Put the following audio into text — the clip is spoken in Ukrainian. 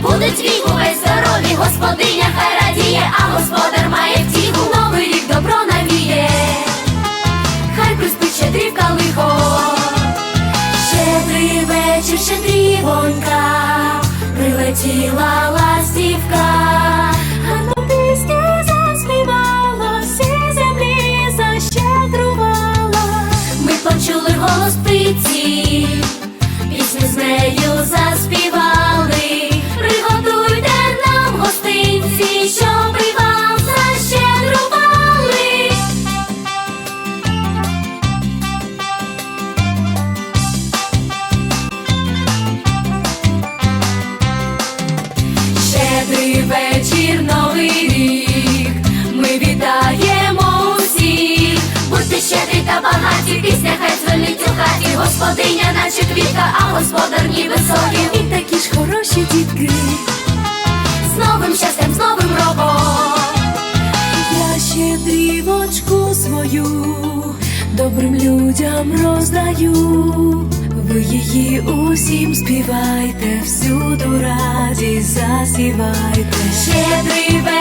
будуть віку весь здорові, господиня хай радіє, а господар має втіху. Новий рік добро навіє, хай приспить щедрівка лихо. Щедрий вечір, щедрівонька, прилетіла ластівка, Вечір, новий рік. Ми вітаємо усіх. Будьте щедрі та багаті, пісня хай дзвонить у хаті. Господиня, наче квітка, а господар ніби сокіл. І такі ж хороші дітки. З новим щастям, з новим роком. Я щедрівочку свою добрим людям роздаю. Ви її усім співайте, всюду радість засівайте. Щедрий вечір,